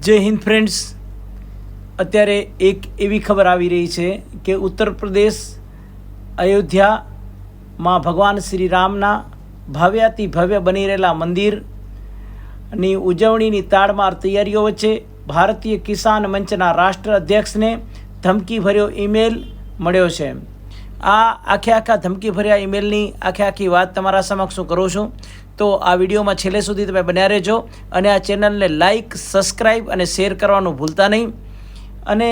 જય હિન્દ ફ્રેન્ડ્સ. અત્યારે એક એવી ખબર આવી રહી છે કે ઉત્તર પ્રદેશ અયોધ્યામાં ભગવાન શ્રી રામના ભવ્યાતિ ભવ્ય બની રહેલા મંદિરની ઉજવણીની તાડમાર તૈયારીઓ વચ્ચે ભારતીય કિસાન મંચના રાષ્ટ્ર અધ્યક્ષને ધમકીભર્યો ઈમેલ મળ્યો છે. આ આખે આખા ધમકીભર્યા ઈમેલની આખે આખી વાત તમારા સમક્ષ હું કરું છું. તો આ વિડીયોમાં છેલ્લે સુધી તમે બન્યા રહેજો અને આ ચેનલને લાઇક સબસ્ક્રાઈબ અને શેર કરવાનું ભૂલતા નહીં. અને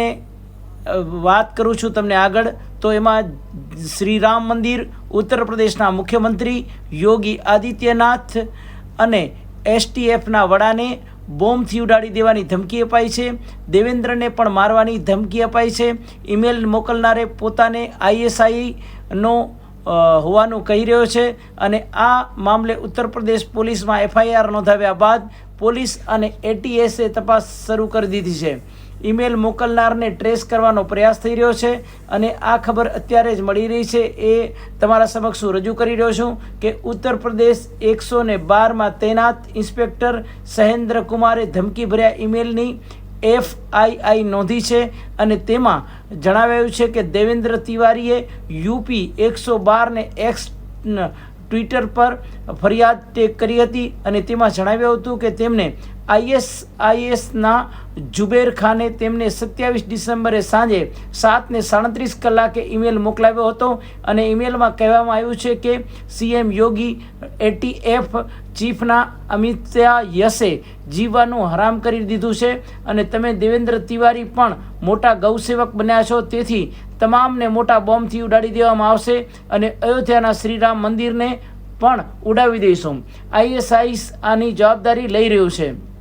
વાત કરું છું તમને આગળ, તો એમાં શ્રી રામ મંદિર, ઉત્તર પ્રદેશના મુખ્યમંત્રી યોગી આદિત્યનાથ અને એસટીએફના વડાને બોમ્બથી ઉડાડી દેવાની ધમકી અપાઈ છે. દેવેન્દ્રને પણ મારવાની ધમકી અપાઈ છે. ઈમેલ મોકલનારે પોતાને આઈએસઆઈનો હોવાનું કહી રહ્યો છે અને આ મામલે ઉત્તર પ્રદેશ પોલીસમાં એફઆઈઆર નોંધાવ્યા બાદ પોલીસ અને એટીએસે તપાસ શરૂ કરી દીધી છે. ઈમેલ મોકલનારને ટ્રેસ કરવાનો પ્રયાસ થઈ રહ્યો છે અને આ ખબર અત્યારે જ મળી રહી છે. એ તમારા સમક્ષ હું રજૂ કરી રહ્યો છું કે ઉત્તર પ્રદેશ એકસો ને બારમાં તૈનાત ઇન્સ્પેક્ટર સહેન્દ્ર કુમારે ધમકીભર્યા ઈમેલની એફઆઈઆઈ નોંધી છે અને તેમાં જણાવાયું છે કે દેવેન્દ્ર તિવારીએ યુપી એકસો બારને એક્સ ટ્વિટર પર ફરિયાદ તે કરી હતી અને તેમાં જણાવ્યું હતું કે તેમને આઈએસઆઈએસના જુબેર ખાને તેમને સત્યાવીસ ડિસેમ્બરે સાંજે સાતને સાડત્રીસ કલાકે ઈમેલ મોકલાવ્યો હતો અને ઈમેલમાં કહેવામાં આવ્યું છે કે સીએમ યોગી એટીએફ ચીફના અમિત્યા યસે જીવવાનું હરામ કરી દીધું છે અને તમે દેવેન્દ્ર તિવારી પણ મોટા ગૌસેવક બન્યા છો, તેથી તમામને મોટા બોમ્બથી ઉડાડી દેવામાં આવશે અને અયોધ્યાના શ્રીરામ મંદિરને પણ ઉડાવી દઈશું. આઈએસઆઈસ આની જવાબદારી લઈ રહ્યું છે.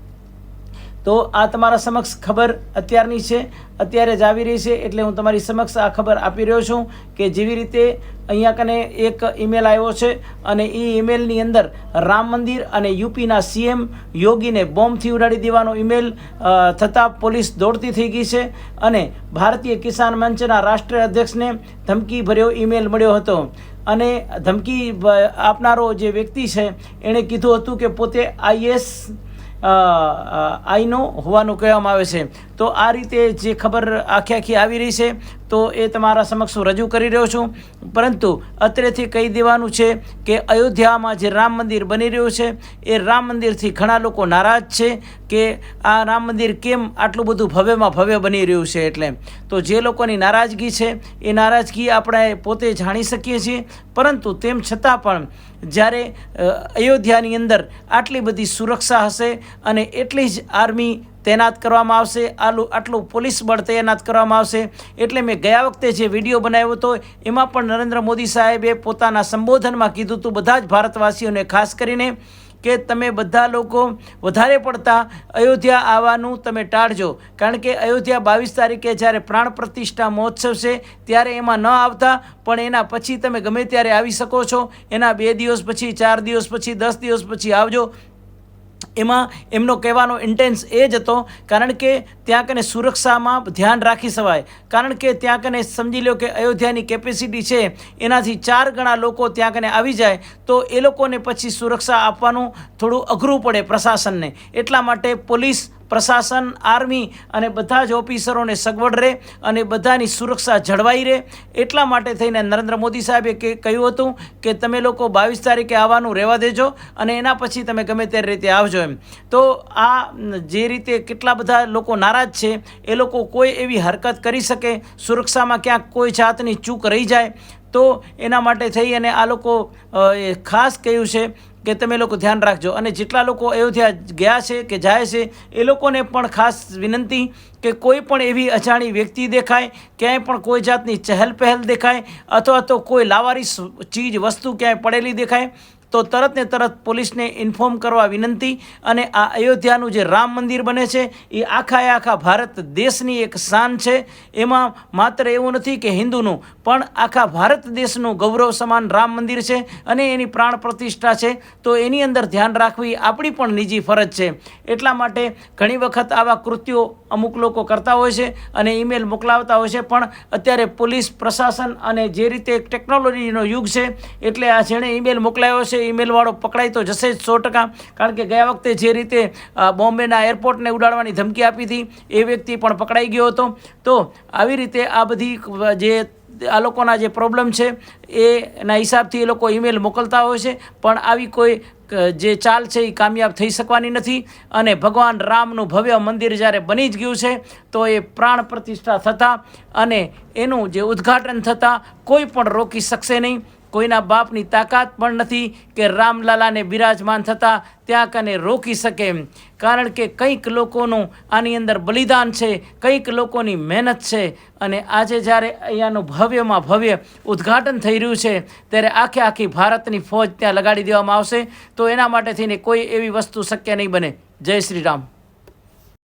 તો આ તમારા સમક્ષ ખબર અત્યારની છે, અત્યારે જ આવી રહી છે એટલે હું તમારી સમક્ષ આ ખબર આપી રહ્યો છું કે જેવી રીતે અહીંયા કને એક ઈમેલ આવ્યો છે અને એ ઈમેલની અંદર રામ મંદિર અને યુપીના સીએમ યોગીને બોમ્બથી ઉડાડી દેવાનો ઈમેલ થતાં પોલીસ દોડતી થઈ ગઈ છે અને ભારતીય કિસાન મંચના રાષ્ટ્રીય અધ્યક્ષને ધમકી ભર્યો ઈમેલ મળ્યો હતો. અને ધમકી આપનારો જે વ્યક્તિ છે, એણે કીધું હતું કે પોતે આઈએસ આઈનો હોવાનું કહેવામાં આવે છે. તો આ રીતે જે ખબર આખી આખી આવી રહી છે તો એ તમારા સમક્ષ હું રજૂ કરી રહ્યો છું. પરંતુ અત્રેથી કહી દેવાનું છે કે અયોધ્યામાં જે રામ મંદિર બની રહ્યું છે, એ રામ મંદિરથી ઘણા લોકો નારાજ છે કે આ રામ મંદિર કેમ આટલું બધું ભવ્યમાં ભવ્ય બની રહ્યું છે એટલે. તો જે લોકોની નારાજગી છે, એ નારાજગી આપણે પોતે જાણી શકીએ છીએ. પરંતુ તેમ છતાં પણ જ્યારે અયોધ્યાની અંદર આટલી બધી સુરક્ષા હશે અને એટલી જ આર્મી તૈનાત કરવામાં આવશે. આલું આટલું પોલીસ બળ તૈનાત કરવામાં આવશે. એટલે મેં ગયા વખતે જે વીડિયો બનાવ્યો હતો, એમાં પણ નરેન્દ્ર મોદી સાહેબે પોતાના સંબોધનમાં કીધું હતું, બધા જ ભારતવાસીઓને, ખાસ કરીને કે તમે બધા લોકો વધારે પડતા અયોધ્યા આવવાનું તમે ટાળજો. કારણ કે અયોધ્યા બાવીસ તારીખે જ્યારે પ્રાણ પ્રતિષ્ઠા મહોત્સવ છે, ત્યારે એમાં ન આવતા, પણ એના પછી તમે ગમે ત્યારે આવી શકો છો. એના બે દિવસ પછી, ચાર દિવસ પછી, દસ દિવસ પછી આવજો. એમાં એમનો કહેવાનો ઇન્ટેન્સ એ જ હતો, કારણ કે ત્યાં કને સુરક્ષામાં ધ્યાન રાખી શવાય. કારણ કે ત્યાં કને સમજી લો કે અયોધ્યાની કેપેસિટી છે, એનાથી ચાર ગણા લોકો ત્યાં કને આવી જાય, તો એ લોકોને પછી સુરક્ષા આપવાનું થોડું અઘરું પડે પ્રશાસનને. એટલા માટે પોલીસ પ્રશાસન, આર્મી અને બધા જ ઓફિસરોને સગવડ રહે અને બધાની સુરક્ષા જળવાઈ રહે. એટલા માટે થઈને નરેન્દ્ર મોદી સાહેબે કે, કહ્યું હતું કે, તમે લોકો બાવીસ તારીખે આવવાનું રહેવા દેજો અને એના પછી તમે ગમે તે રીતે આવજો એમ. તો આ જે રીતે કેટલા બધા લોકો નારાજ છે, એ લોકો કોઈ એવી હરકત કરી શકે? સુરક્ષામાં ક્યાંક કોઈ જાતની ચૂક રહી જાય? તો એના માટે થઈ અને આ લોકો ખાસ કહ્યું છે કે તમે લોકો ધ્યાન રાખજો. અને જેટલા લોકો અયોધ્યા ગયા છે કે જાય છે, એ લોકોને પણ ખાસ વિનંતી કે કોઈ પણ એવી અજાણી વ્યક્તિ દેખાય, ક્યાંય પણ કોઈ જાતની ચહેલ પહેલ દેખાય, અથવા તો કોઈ લાવારીસ ચીજ વસ્તુ ક્યાંય પડેલી દેખાય તો તરત ને તરત પોલીસને ઇન્ફોર્મ કરવા વિનંતી અને આ અયોધ્યાનું જે રામ મંદિર બને છે, એ આખા આખા ભારત દેશની એક શાન છે. એમાં માત્ર એવું નથી કે હિન્દુનું, પણ આખા ભારત દેશનું ગૌરવ સમાન રામ મંદિર છે અને એની પ્રાણ પ્રતિષ્ઠા છે. તો એની અંદર ધ્યાન રાખવી આપણી પણ નિજી ફરજ છે. એટલા માટે ઘણી વખત આવા કૃત્યો અમુક લોકો કરતા હોય છે અને ઈમેલ મોકલાવતા હોય છે, પણ અત્યારે પોલીસ પ્રશાસન અને જે રીતે ટેકનોલોજીનો યુગ છે, એટલે આ જેણે ઈમેલ મોકલાયો છે ઈમેલવાળો પકડાઈ તો જશે જ સો ટકા. કારણ કે ગયા વખતે જે રીતે બોમ્બેના એરપોર્ટને ઉડાડવાની ધમકી આપી હતી, એ વ્યક્તિ પણ પકડાઈ ગયો હતો. તો આવી રીતે આ બધી જે, આ લોકોના જે પ્રોબ્લેમ છે, એના હિસાબથી એ લોકો ઈમેલ મોકલતા હોય છે. પણ આવી કોઈ જે ચાલ છે એ કામયાબ થઈ શકવાની નથી. અને ભગવાન રામનું ભવ્ય મંદિર જ્યારે બની જ ગયું છે, તો એ પ્રાણ પ્રતિષ્ઠા થતાં અને એનું જે ઉદ્ઘાટન થતાં કોઈ પણ રોકી શકશે નહીં. કોઈના બાપની તાકાત પણ નથી કે રામલાલાને બિરાજમાન થતાં ત્યાં કને રોકી શકે. કારણ કે કંઈક લોકોનું આની અંદર બલિદાન છે, કંઈક લોકોની મહેનત છે અને આજે જ્યારે અહીંયાનું ભવ્યમાં ભવ્ય ઉદ્ઘાટન થઈ રહ્યું છે, ત્યારે આખે આખી ભારતની ફોજ ત્યાં લગાડી દેવામાં આવશે. તો એના માટે થઈને કોઈ એવી વસ્તુ શક્ય નહીં બને. જય શ્રી રામ.